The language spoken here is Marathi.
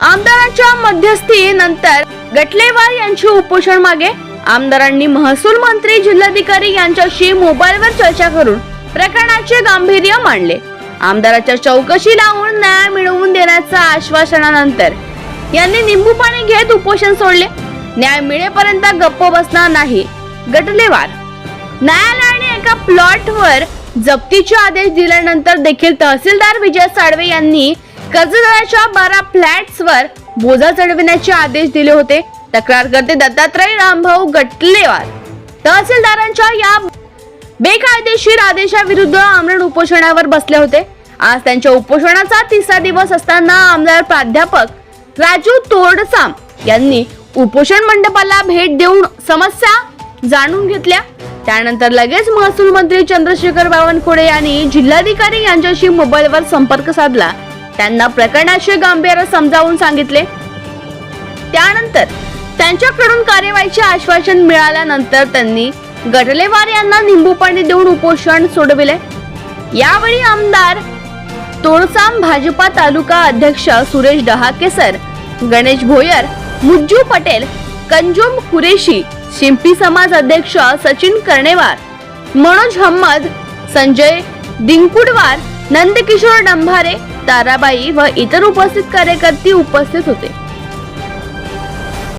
आमदारांच्या मध्यस्थीनंतर गटलेवार यांची उपोषण मागे आमदारांनी महसूल मंत्री जिल्हाधिकारी यांच्याशी मोबाईलवर चर्चा करून प्रकरणाचे गांभीर्य मांडले. आमदाराच्या चौकशी लावून न्याय मिळवून देण्याच्या आश्वासनानंतर यांनी निंबू पाणी घेत उपोषण सोडले. न्याय मिळेपर्यंत गप्प बसणार नाही गटलेवार. न्यायालयाने एका प्लॉटवर जप्तीचे आदेश दिल्यानंतर देखील तहसीलदार विजय साळवे यांनी कर्जदाराच्या बारा फ्लॅट्सवर बोजा चढविण्याचे आदेश दिले होते. तक्रारकर्ते दत्तात्रय रामभाऊ गटलेवार. तहसीलदारांच्या या बेकायदेशीर आदेशाविरुद्ध आमरण उपोषणावर बसले होते. आज त्यांच्या उपोषणाचा तिसरा दिवस असताना आमदार प्राध्यापक राजू तोडसाम यांनी उपोषण मंडपाला भेट देऊन समस्या जाणून घेतल्या. त्यानंतर लगेच महसूल मंत्री चंद्रशेखर बावनकुळे यांनी जिल्हाधिकारी यांच्याशी मोबाईलवर संपर्क साधला. त्यांना प्रकरणाचे गांभीर्य समजावून सांगितले. त्यानंतर त्यांच्याकडून कार्यवाहीचे आश्वासन मिळाल्यानंतर त्यांनी गडलेवार यांना निंबू पाणी देऊन उपोषण सोडविले. यावेळी आमदार तोडसाम भाजपा तालुका अध्यक्ष सुरेश डहाकेसर गणेश भोयर मुज्जू पटेल कंजुम कुरेशी शिंपी समाज अध्यक्ष सचिन कर्णेवार मनोज अहमद संजय दिंकुडवार नंदकिशोर डंभारे ताराबाई व इतर उपस्थित कार्यकर्ते उपस्थित होते.